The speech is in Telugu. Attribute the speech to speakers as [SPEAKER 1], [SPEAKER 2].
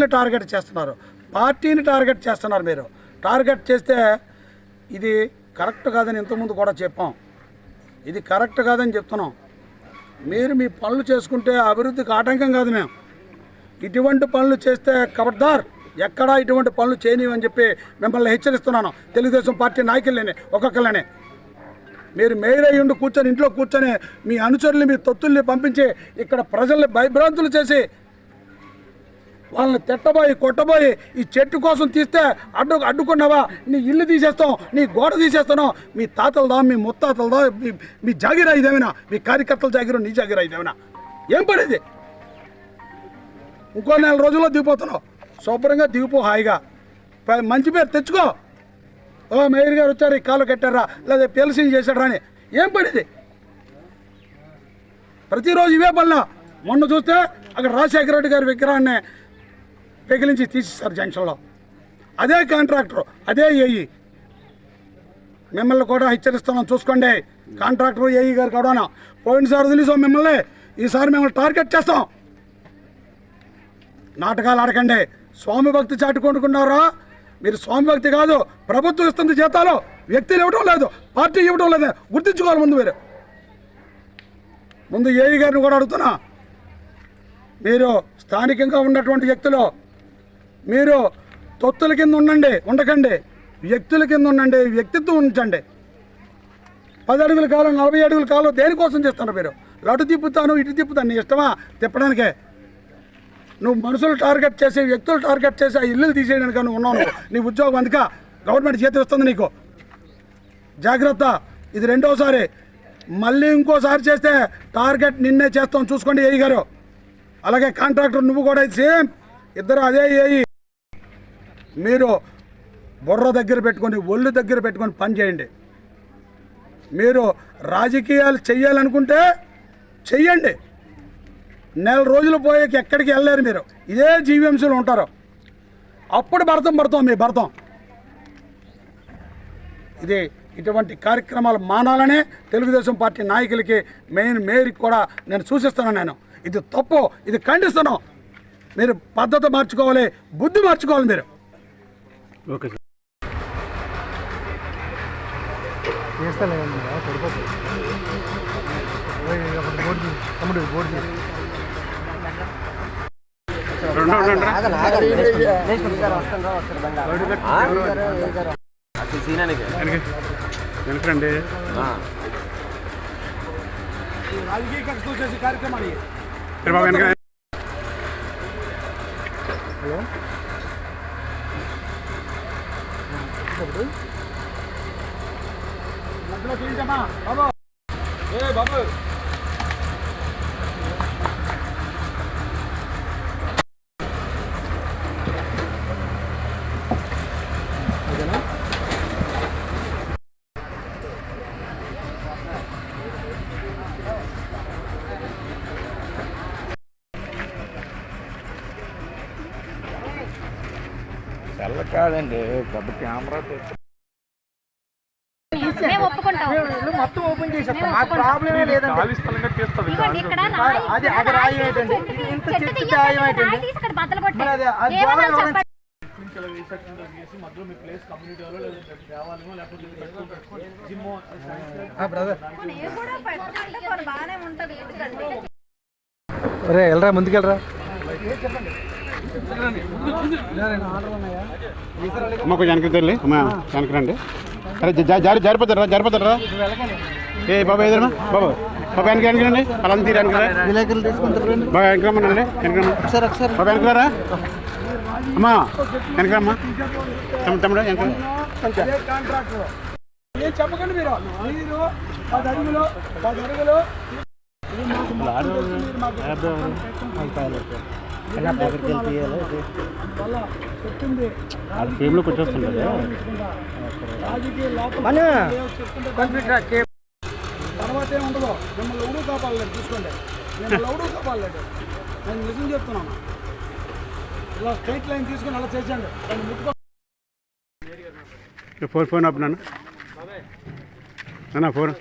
[SPEAKER 1] ప్రజల్ని టార్గెట్ చేస్తున్నారు. పార్టీని టార్గెట్ చేస్తున్నారు మీరు. టార్గెట్ చేస్తే ఇది కరెక్ట్ కాదని ఇంతకుముందు కూడా చెప్పాం. ఇది కరెక్ట్ కాదని చెప్తున్నాం. మీరు మీ పనులు చేసుకుంటే అభివృద్ధికి ఆటంకం కాదు మేము. ఇటువంటి పనులు చేస్తే కబడ్దార్ ఎక్కడా ఇటువంటి పనులు చేయనివని చెప్పి మిమ్మల్ని హెచ్చరిస్తున్నాను. తెలుగుదేశం పార్టీ నాయకులనే ఒక్కొక్కళ్ళనే. మీరు మేయర్ అయ్యి ఉండి కూర్చొని ఇంట్లో కూర్చొని మీ అనుచరుల్ని మీ తొత్తుల్ని పంపించి ఇక్కడ ప్రజల్ని భయభ్రాంతులు చేసి వాళ్ళని తిట్టబోయి కొట్టబోయి ఈ చెట్టు కోసం తీస్తే అడ్డు అడ్డుకున్నావా? నీ ఇల్లు తీసేస్తాం నీ గోడ తీసేస్తాను. మీ తాతలదా మీ ముత్తాతలదా మీ మీ జాగిరా ఇదేమైనా? మీ కార్యకర్తల జాగిరా నీ జాగిరా ఇదేమైనా? ఏం పడేది? ఇంకో నెల రోజుల్లో దిగిపోతున్నావు. శుభ్రంగా దిగిపో హాయిగా. మంచి పేరు తెచ్చుకో. ఓ మేయర్ గారు వచ్చారు ఈ కాలు కట్టారా? లేదా పిలిసి చేశాడు అని. ఏం పడేది? ప్రతిరోజు ఇవే పనులు. మొన్న చూస్తే అక్కడ రాజశేఖర రెడ్డి గారి విగ్రహాన్ని పెగిలించి తీసేస్తారు జంక్షన్లో. అదే కాంట్రాక్టర్ అదే ఏఈ మిమ్మల్ని కూడా హెచ్చరిస్తున్నాం చూసుకోండి. కాంట్రాక్టర్ ఏఈ గారు కూడా పోయినసారి వదిలేసాం మిమ్మల్ని. ఈసారి మిమ్మల్ని టార్గెట్ చేస్తాం. నాటకాలు ఆడకండి. స్వామి భక్తి చాటుకొంటుకున్నారా మీరు స్వామి భక్తి కాదు ప్రభుత్వం ఇస్తుంది జీతాలు. వ్యక్తులు ఇవ్వడం లేదు పార్టీ ఇవ్వడం లేదు. గుర్తించుకోవాలి ముందు మీరు. ముందు ఏఈ గారిని కూడా అడుగుతున్నా. మీరు స్థానికంగా ఉన్నటువంటి వ్యక్తులు మీరు తొత్తుల కింద ఉండండి ఉండకండి. వ్యక్తుల కింద ఉండండి వ్యక్తిత్వం ఉంచండి. పది అడుగుల కాలం నలభై అడుగుల కాలం దేనికోసం చేస్తున్నారు మీరు? లడు తిప్పుతాను ఇటు తిప్పుతాను నీ ఇష్టమా? తిప్పడానికే. నువ్వు మనుషులు టార్గెట్ చేసి వ్యక్తులు టార్గెట్ చేసి ఆ ఇల్లులు తీసేయడానికి నువ్వు ఉన్నావు నీ ఉద్యోగం అందుక గవర్నమెంట్ చేతిస్తుంది నీకు. జాగ్రత్త. ఇది రెండోసారి. మళ్ళీ ఇంకోసారి చేస్తే టార్గెట్ నిన్నే చేస్తాం చూసుకోండి ఏఈ గారు. అలాగే కాంట్రాక్టర్ నువ్వు కూడా సేమ్. ఇద్దరు అదే ఏఈ. మీరు బుర్ర దగ్గర పెట్టుకొని ఒళ్ళు దగ్గర పెట్టుకొని పని చేయండి. మీరు రాజకీయాలు చెయ్యాలనుకుంటే చెయ్యండి. నెల రోజులు పోయాక ఎక్కడికి వెళ్ళలేరు మీరు. ఇదే జీవీఎంసీలో ఉంటారు. అప్పుడు భరతం పడతాం మీ భరతం. ఇది ఇటువంటి కార్యక్రమాలు మానాలనే తెలుగుదేశం పార్టీ నాయకులకి మెయిన్ మేయర్కి కూడా నేను సూచిస్తున్నాను నేను. ఇది తప్పు ఇది ఖండిస్తున్నాం. మీరు పద్ధతి మార్చుకోవాలి బుద్ధి మార్చుకోవాలి మీరు.
[SPEAKER 2] Okay sir.
[SPEAKER 3] చేస్తాను పడిపోతుంది బోర్డు తమ్ముడు బోర్డు
[SPEAKER 2] రెండు రెండు వెనక వెనకరండి
[SPEAKER 1] రాజకీయ కక్షలు చేసే కార్యక్రమాలు
[SPEAKER 2] సరే బాబు వెనక.
[SPEAKER 1] మధ్యలో చూపించమ్మా బాబు. ఏ బాబు.
[SPEAKER 3] కాదండి పెద్ద కెమెరా తెచ్చి
[SPEAKER 4] మేము ఒప్పుకుంటాం.
[SPEAKER 3] మొత్తం ఓపెన్ చేసేస్తాం.
[SPEAKER 4] మేము
[SPEAKER 3] మాకు
[SPEAKER 4] ఒప్పుకుంటాం.
[SPEAKER 3] ప్రాబ్లమే లేదండి.
[SPEAKER 4] ఇదిగోండి ఇక్కడ రాయి-
[SPEAKER 3] అది
[SPEAKER 4] ఇక్కడ
[SPEAKER 3] అది రాయి
[SPEAKER 4] రాయి
[SPEAKER 3] ఏంటండి?
[SPEAKER 4] చెట్టుకి-
[SPEAKER 3] ఇంత
[SPEAKER 4] చెట్టు
[SPEAKER 3] చెట్టు
[SPEAKER 4] తీయండి,
[SPEAKER 3] దాయం
[SPEAKER 4] రాయి
[SPEAKER 3] ఏంటండి?
[SPEAKER 4] తీసి ఇక్కడ బద్దలు
[SPEAKER 3] మరి అది-
[SPEAKER 4] కొట్టాయి.
[SPEAKER 3] అది
[SPEAKER 4] ఏమన్నా
[SPEAKER 3] ద్వారా
[SPEAKER 4] చెప్పండి.
[SPEAKER 3] బ్రదర్
[SPEAKER 4] నేను కూడా పెట్టాలంటే కొన్ని బాగానే ఉంటది. ఎందుకంటే
[SPEAKER 3] రే వెళ్ళరా ముందుకెళ్ళరా?
[SPEAKER 2] అమ్మ కొంచెం వెనక్కి తెల్లి అమ్మ వెనక్కి రండి. అరే జా- జారి జారిపోతారా జారిపోతారా ఏ బాబా ఎదురమ్మా బాబు బాబా వెనక వెనక రండి. అలా తీరు వెనక బాబా వెనక రమ్మనండి వెనక రమ్మ బాబా వెనక రా. అమ్మా వెనక రమ్మా తమ్ముడు తమ్ముడు వెనక
[SPEAKER 1] చెప్పకండి మీరు. మీరు పది అడుగులు పది అడుగులు. ఎలా తర్వాత ఏముండదు మిమ్మల్ని ఎవడూ కాపాడలేదు చూసుకోండి. నేను ఎవడూ కాపాడలేడు నేను నిజం చెప్తున్నాను. ఇలా స్ట్రైట్ లైన్ తీసుకొని అలా చేసండి దాన్ని ముట్టుకో.
[SPEAKER 2] ఫోన్ ఫోన్ అప్ నాన్న ఫోన్.